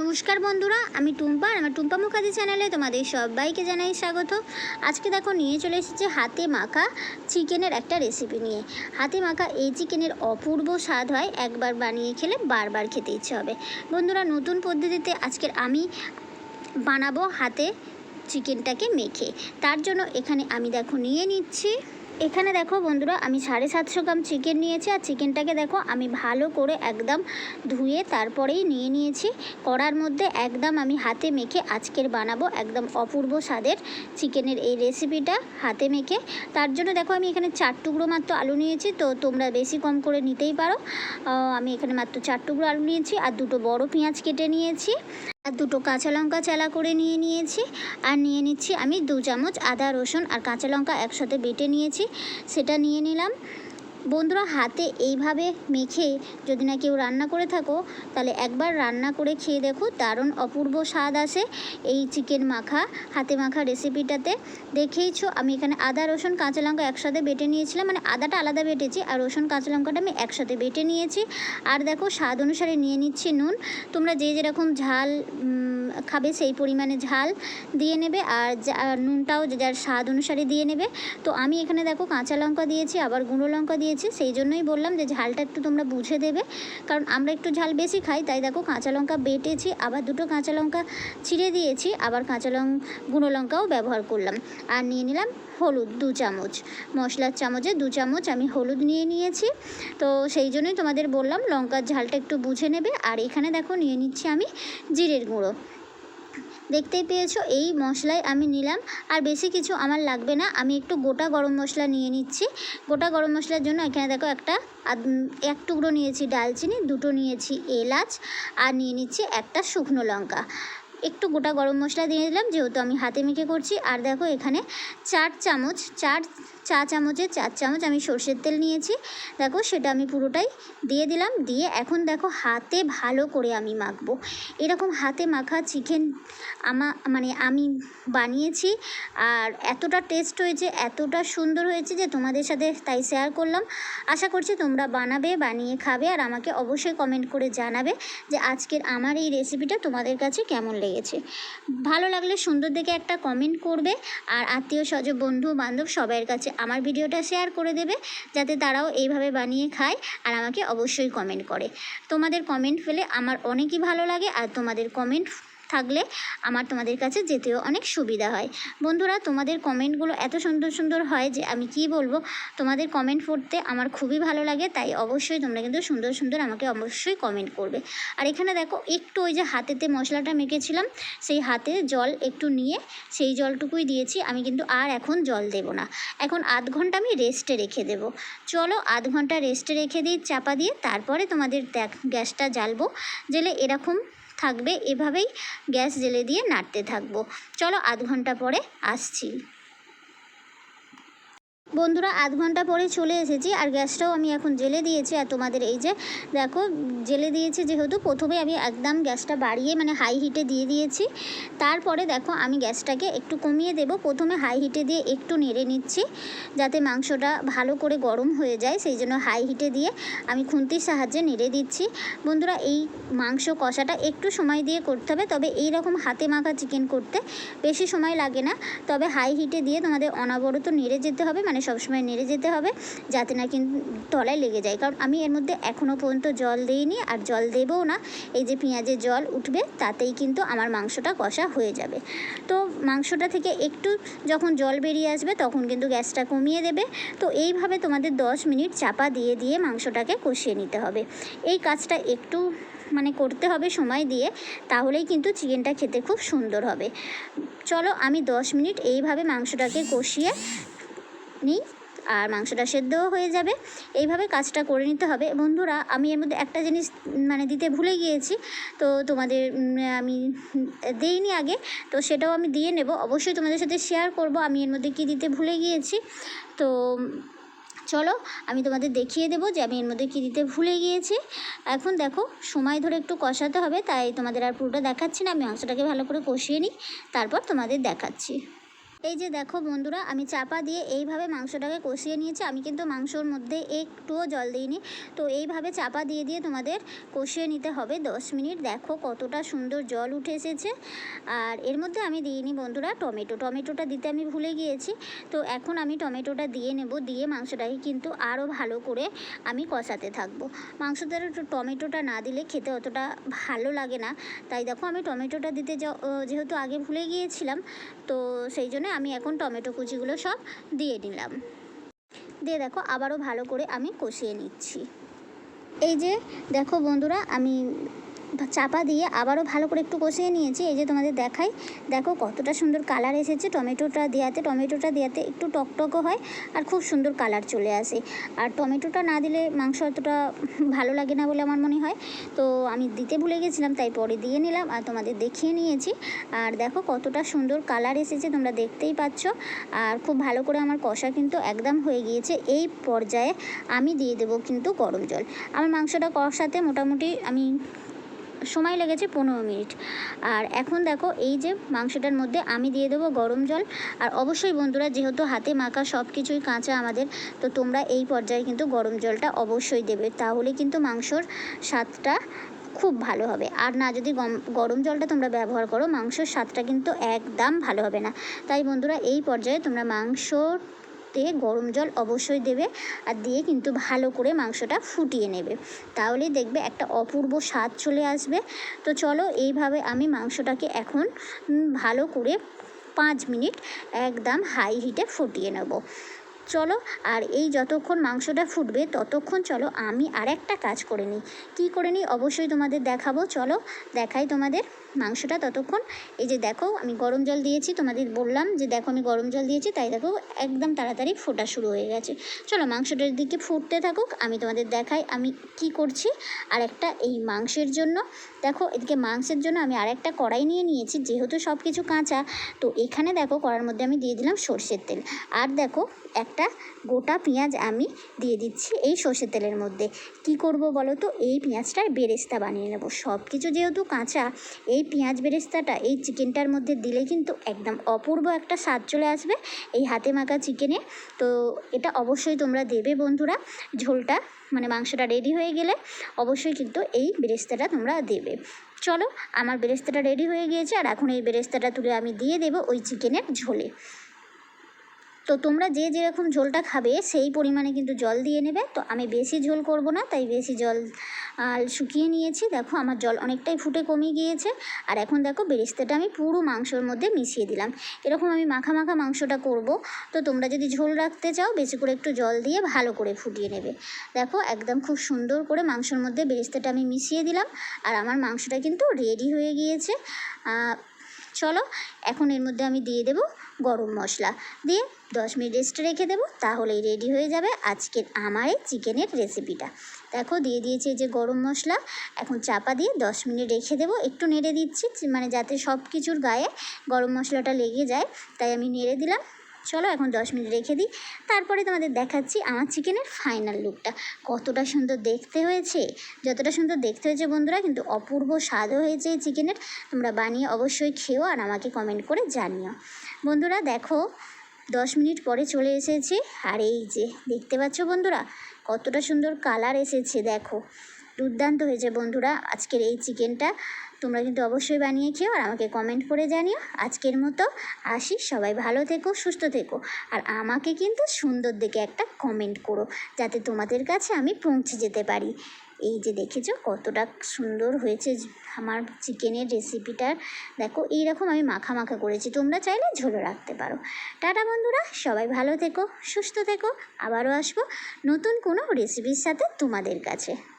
নমস্কার বন্ধুরা, আমি টুম্পা আমার টুম্পা মুখার্জি চ্যানেলে তোমাদের সবাইকে জানাই স্বাগত। আজকে দেখো নিয়ে চলে এসেছে হাতে মাখা চিকেনের একটা রেসিপি নিয়ে। হাতে মাখা এই চিকেনের অপূর্ব স্বাদ হয়, একবার বানিয়ে খেলে বারবার খেতে ইচ্ছে হবে। বন্ধুরা, নতুন পদ্ধতিতে আজকের আমি বানাবো হাতে চিকেনটাকে মেখে। তার জন্য এখানে আমি দেখো নিয়ে নিচ্ছি। এখানে দেখো বন্ধুরা, আমি সাড়ে সাতশো গ্রাম চিকেন নিয়েছি আর চিকেনটাকে দেখো আমি ভালো করে একদম ধুয়ে তারপরেই নিয়ে নিয়েছি। কড়ার মধ্যে একদম আমি হাতে মেখে আজকের বানাবো একদম অপূর্ব স্বাদের চিকেনের এই রেসিপিটা হাতে মেখে। তার জন্য দেখো আমি এখানে চার টুকরো মাত্র আলু নিয়েছি, তো তোমরা বেশি কম করে নিতেই পারো। আমি এখানে মাত্র চার টুকরো আলু নিয়েছি আর দুটো বড় পেঁয়াজ কেটে নিয়েছি। আর দুটো কাঁচা লঙ্কা চালা করে নিয়ে নিয়েছি। আর নিয়ে নিচ্ছি আমি দু চামচ আদা রসুন আর কাঁচা লঙ্কা একসাথে বেটে নিয়েছি। সেটা নিয়ে নিলাম। বন্ধুরা, হাতে এইভাবে মেখে যদি না কেউ রান্না করে থাকো, তাহলে একবার রান্না করে খেয়ে দেখো, দারুণ অপূর্ব স্বাদ আসে এই চিকেন মাখা, হাতে মাখা রেসিপিটাতে দেখেইছো, আমি এখানে আদা, রসুন, কাঁচা লঙ্কা একসাথে বেটে নিয়েছিলাম মানে আদাটা আলাদা বেটেছি, আর রসুন, কাঁচা লঙ্কাটা আমি একসাথে বেটে নিয়েছি। আর দেখো, স্বাদ অনুসারে নিয়ে নিচ্ছি নুন। তোমরা যে যেরকম ঝাল খাবে সেই পরিমাণে ঝাল দিয়ে নেবে, আর নুনটাও যার স্বাদ অনুসারে দিয়ে নেবে। তো আমি এখানে দেখো, কাঁচা লঙ্কা দিয়েছি, আবার গুঁড়ো লঙ্কা দিয়েছি সেই জন্যই বললাম যে ঝালটা একটু তোমরা বুঝে দেবে। কারণ আমরা একটু ঝাল বেশি খাই, তাই দেখো কাঁচা লঙ্কা বেটেছি, আবার দুটো কাঁচা লঙ্কা ছিঁড়ে দিয়েছি, আবার কাঁচা লঙ্কা গুঁড়ো লঙ্কাও ব্যবহার করলাম। আর নিয়ে নিলাম হলুদ দু চামচ। মশলার চামচে দু চামচ আমি হলুদ নিয়ে নিয়েছি। তো সেই জন্যই তোমাদের বললাম লঙ্কার ঝালটা একটু বুঝে নেবে। আর এখানে দেখো নিয়ে নিচ্ছি আমি জিরের গুঁড়ো। দেখতেই পেয়েছ, এই মশলাই আমি নিলাম। আর বেশি কিছু আমার লাগবে না, আমি একটু গোটা গরম মশলা নিয়ে নিচ্ছি। গোটা গরম মশলার জন্য এখানে দেখো একটা এক টুকরো নিয়েছি ডালচিনি, দুটো নিয়েছি এলাচ, আর নিয়ে নিচ্ছি একটা শুকনো লঙ্কা। একটু গোটা গরম মশলা দিয়ে দিলাম, যেহেতু আমি হাতে মেখে করছি। আর দেখো এখানে চার চামচ, চার চা চামচে চার চামচ আমি সর্ষের তেল নিয়েছি। দেখো সেটা আমি পুরোটাই দিয়ে দিলাম। দিয়ে এখন দেখো হাতে ভালো করে আমি মাখবো। এরকম হাতে মাখা চিকেন আমা মানে আমি বানিয়েছি, আর এতটা টেস্ট হয়েছে, এতটা সুন্দর হয়েছে যে তোমাদের সাথে তাই শেয়ার করলাম। আশা করছি তোমরা বানাবে, বানিয়ে খাবে, আর আমাকে অবশ্যই কমেন্ট করে জানাবে যে আজকের আমার এই রেসিপিটা তোমাদের কাছে কেমন লেগেছে। ভালো লাগলে সুন্দর দেখে একটা কমেন্ট করবে আর আত্মীয় স্বজন, বন্ধু, বান্ধব সবার কাছে আমার ভিডিওটা শেয়ার করে দেবে যাতে তারাও এইভাবে বানিয়ে খায় আর আমাকে অবশ্যই কমেন্ট করে। তোমাদের কমেন্ট পেলে আমার অনেকই ভালো লাগে আর তোমাদের কমেন্ট থাকলে আমার তোমাদের কাছে যেতেও অনেক সুবিধা হয়। বন্ধুরা, তোমাদের কমেন্টগুলো এত সুন্দর সুন্দর হয় যে আমি কি বলব? তোমাদের কমেন্ট পড়তে আমার খুবই ভালো লাগে, তাই অবশ্যই তোমরা কিন্তু সুন্দর সুন্দর আমাকে অবশ্যই কমেন্ট করবে। আর এখানে দেখো, একটু ওই যে হাতেতে মশলাটা মেখেছিলাম, সেই হাতে জল একটু নিয়ে সেই জলটুকুই দিয়েছি, আমি কিন্তু আর এখন জল দেব না। এখন আধ ঘণ্টা আমি রেস্টে রেখে দেব। চলো আধ ঘণ্টা রেস্টে রেখে দিই, চাপা দিয়ে তারপরে তোমাদের দেখ, গ্যাসটা জ্বালবো জেলে এরকম থাকবে এভাবেই গ্যাস জেলে দিয়ে নাড়তে থাকব। চলো আধ ঘণ্টা পরে আসছি। বন্ধুরা, আধ ঘণ্টা পরে চলে এসেছি আর গ্যাসটাও আমি এখন জেলে দিয়েছি আর তোমাদের এই যে দেখো, জেলে দিয়েছি যেহেতু প্রথমে আমি একদম গ্যাসটা বাড়িয়ে মানে হাই হিটে দিয়ে দিয়েছি। তারপরে দেখো, আমি গ্যাসটাকে একটু কমিয়ে দেব। প্রথমে হাই হিটে দিয়ে একটু নেড়ে নিচ্ছি যাতে মাংসটা ভালো করে গরম হয়ে যায়। সেই জন্য হাই হিটে দিয়ে আমি খুন্তির সাহায্যে নেড়ে দিচ্ছি। বন্ধুরা, এই মাংস কষাটা একটু সময় দিয়ে করতে হবে। তবে এই রকম হাতে মাখা চিকেন করতে বেশি সময় লাগে না। তবে হাই হিটে দিয়ে তোমাদের অনবরত নেড়ে যেতে হবে। মানে সবসময় নেড়ে যেতে হবে, যাতে না কিন্তু তলায় লেগে যায়। কারণ আমি এর মধ্যে এখনও পর্যন্ত জল দিইনি আর জল দেবও না। এই যে পেঁয়াজের জল উঠবে, তাতেই কিন্তু আমার মাংসটা কষা হয়ে যাবে। তো মাংসটা থেকে একটু যখন জল বেরিয়ে আসবে, তখন কিন্তু গ্যাসটা কমিয়ে দেবে। তো এইভাবে তোমাদের দশ মিনিট চাপা দিয়ে দিয়ে মাংসটাকে কষিয়ে নিতে হবে। এই কাজটা একটু মানে করতে হবে সময় দিয়ে, তাহলেই কিন্তু চিকেনটা খেতে খুব সুন্দর হবে। চলো আমি দশ মিনিট এইভাবে মাংসটাকে কষিয়ে নিই আর মাংসটা সেদ্ধও হয়ে যাবে। এইভাবে কাজটা করে নিতে হবে। বন্ধুরা, আমি এর মধ্যে একটা জিনিস মানে দিতে ভুলে গিয়েছি। তো তোমাদের আমি দেইনি আগে। তো সেটাও আমি দিয়ে নেব। অবশ্যই তোমাদের সাথে শেয়ার করব। আমি এর মধ্যে কী দিতে ভুলে গিয়েছি। তো, চলো, আমি তোমাদের দেখিয়ে দেবো যে আমি এর মধ্যে কী দিতে ভুলে গিয়েছি। এখন দেখো, সময় ধরে একটু কষাতে হবে। তাই তোমাদের আর পুরোটা দেখাচ্ছি না। আমি মাংসটাকে ভালো করে কষিয়ে নিই। তারপর তোমাদের দেখাচ্ছি। এই যে দেখো বন্ধুরা, আমি চাপা দিয়ে এইভাবে মাংসটাকে কষিয়ে নিয়েছি। আমি কিন্তু মাংসর মধ্যে একটুও জল দিইনি। তো এইভাবে চাপা দিয়ে দিয়ে তোমাদের কষিয়ে নিতে হবে দশ মিনিট। দেখো কতটা সুন্দর জল উঠে এসেছে। আর এর মধ্যে আমি দিইনি বন্ধুরা টমেটো। টমেটোটা দিতে আমি ভুলে গিয়েছি। তো এখন আমি টমেটোটা দিয়ে নেব, দিয়ে মাংসটাকে কিন্তু আরও ভালো করে আমি কষাতে থাকব। মাংসতে টমেটোটা না দিলে খেতে অতটা ভালো লাগে না। তাই দেখো আমি টমেটোটা দিতে যেহেতু আগে ভুলে গিয়েছিলাম, তো সেই জন্য আমি এখন টমেটো কুচিগুলো সব দিয়ে নিলাম দিয়ে দেখো আবারও ভালো করে আমি কষিয়ে নিচ্ছি। এই যে দেখো বন্ধুরা আমি চাপা দিয়ে আবারও ভালো করে একটু কষিয়ে নিয়েছি। এই যে তোমাদের দেখাই, দেখো কতটা সুন্দর কালার এসেছে। টমেটোটা দেওয়াতে টমেটোটা দেওয়াতে একটু টকটকও হয় আর খুব সুন্দর কালার চলে আসে। আর টমেটোটা না দিলে মাংস অতটা ভালো লাগে না বলে আমার মনে হয়। তো আমি দিতে ভুলে গেছিলাম, তাই পরে দিয়ে নিলাম আর তোমাদের দেখিয়ে নিয়েছি। আর দেখো কতটা সুন্দর কালার এসেছে, তোমরা দেখতেই পাচ্ছ। আর খুব ভালো করে আমার কষা কিন্তু একদম হয়ে গিয়েছে। এই পর্যায়ে আমি দিয়ে দেবো কিন্তু গরম জল। আমার মাংসটা কষাতে মোটামুটি আমি সময় লেগেছে পনেরো মিনিট। আর এখন দেখো এই যে মাংসটার মধ্যে আমি দিয়ে দেবো গরম জল। আর অবশ্যই বন্ধুরা যেহেতু হাতে মাখা সব কিছুই কাঁচা আমাদের, তো তোমরা এই পর্যায়ে কিন্তু গরম জলটা অবশ্যই দেবে। তাহলে কিন্তু মাংসর স্বাদটা খুব ভালো হবে। আর না যদি গরম জলটা তোমরা ব্যবহার করো, মাংসর স্বাদটা কিন্তু একদম ভালো হবে না। তাই বন্ধুরা এই পর্যায়ে তোমরা মাংসতে গরম জল অবশ্যই দেবে আর দিয়ে কিন্তু ভালো করে মাংসটা ফুটিয়ে নেবে। তাহলে দেখবে একটা অপূর্ব স্বাদ চলে আসবে। তো চলো এইভাবে আমি মাংসটাকে এখন ভালো করে পাঁচ মিনিট একদম হাই হিটে ফুটিয়ে নেব। চলো, আর এই যতক্ষণ মাংসটা ফুটবে, ততক্ষণ চলো আমি আর একটা কাজ করে নিই। কী করে নিই? অবশ্যই তোমাদের দেখাবো। চলো, দেখাই তোমাদের মাংসটা ততক্ষণ। এই যে দেখো, আমি গরম জল দিয়েছি, তোমাদের বললাম যে দেখো আমি গরম জল দিয়েছি, তাই দেখো একদম তাড়াতাড়ি ফোটা শুরু হয়ে গেছে। চলো, মাংসটার দিকে ফুটতে থাকুক, আমি তোমাদের দেখাই আমি কি করছি। আর একটা এই মাংসের জন্য। দেখো, এদিকে মাংসের জন্য আমি আরেকটা কড়াই নিয়ে নিয়েছি, যেহেতু সব কিছু কাঁচা, তো এখানে দেখো কড়ার মধ্যে আমি দিয়ে দিলাম সর্ষের তেল। আর দেখো একটা গোটা পেঁয়াজ আমি দিয়ে দিচ্ছি এই সর্ষের তেলের মধ্যে। কি করব বলো তো? এই পেঁয়াজটার বেরেস্তা বানিয়ে নেব। সব কিছু যেহেতু কাঁচা, এই পেঁয়াজ বেরেস্তাটা এই চিকেনটার মধ্যে দিলে কিন্তু একদম অপূর্ব একটা স্বাদ চলে আসবে এই হাতে মাখা চিকেনে। তো এটা অবশ্যই তোমরা দেবে বন্ধুরা। ঝোলটা মানে মাংসটা রেডি হয়ে গেলে অবশ্যই কিন্তু এই বেরেস্তাটা তোমরা দেবে। চলো, আমার বেরেস্তাটা রেডি হয়ে গিয়েছে আর এখন এই বেরেস্তাটা তুলে আমি দিয়ে দেবো ওই চিকেনের ঝোলে। তো তোমরা যে যেরকম ঝোলটা খাবে, সেই পরিমাণে কিন্তু জল দিয়ে নেবে। তো আমি বেশি ঝোল করব না, তাই বেশি জল শুকিয়ে নিয়েছি। দেখো, আমার জল অনেকটাই ফুটে কমে গিয়েছে। আর এখন দেখো, বেরেস্তাটা আমি পুরো মাংসর মধ্যে মিশিয়ে দিলাম। এরকম আমি মাখা মাখা মাংসটা করব। তো তোমরা যদি ঝোল রাখতে চাও, বেশি করে একটু জল দিয়ে ভালো করে ফুটিয়ে নেবে। দেখো, একদম খুব সুন্দর করে মাংসর মধ্যে বেরেস্তাটা আমি মিশিয়ে দিলাম। আর আমার মাংসটা কিন্তু রেডি হয়ে গিয়েছে। চলো, এখন এর মধ্যে আমি দিয়ে দেবো গরম মশলা। দিয়ে দশ মিনিট রেস্ট রেখে দেবো, তাহলেই রেডি হয়ে যাবে আজকের আমার এই চিকেনের রেসিপিটা দেখো, দিয়ে দিয়েছি যে গরম মশলা। এখন চাপা দিয়ে দশ মিনিট রেখে দেবো। একটু নেড়ে দিচ্ছি মানে যাতে সব কিছুর গায়ে গরম মশলাটা লেগে যায়, তাই আমি নেড়ে দিলাম। চলো এখন দশ মিনিট রেখে দিই। তারপরে তোমাদের দেখাচ্ছি আমার চিকেনের ফাইনাল লুকটা কতটা সুন্দর দেখতে হয়েছে, যতটা সুন্দর দেখতে হয়েছে বন্ধুরা, কিন্তু অপূর্ব স্বাদও হয়েছে এই চিকেনের। তোমরা বানিয়ে অবশ্যই খেও আর আমাকে কমেন্ট করে জানিও। বন্ধুরা দেখো, দশ মিনিট পরে চলে এসেছে। আর এই যে দেখতে পাচ্ছ বন্ধুরা, কতটা সুন্দর কালার এসেছে, দেখো। দুর্দান্ত হয়েছে বন্ধুরা, আজকের এই চিকেনটা। তোমরা কিন্তু অবশ্যই বানিয়ে খেও আর আমাকে কমেন্ট করে জানিও। আজকের মতো আসি। সবাই ভালো থেকো, সুস্থ থেকো। আর আমাকে কিন্তু সুন্দর দেখে একটা কমেন্ট করো, যাতে তোমাদের কাছে আমি পৌঁছে যেতে পারি। এই যে দেখেছ কতটা সুন্দর হয়েছে আমার চিকেনের রেসিপিটার দেখো, এইরকম আমি মাখা মাখা করেছি। তোমরা চাইলে ঝোলও রাখতে পারো। টাটা বন্ধুরা, সবাই ভালো থেকো, সুস্থ থেকো। আবারও আসব নতুন কোনো রেসিপির সাথে তোমাদের কাছে।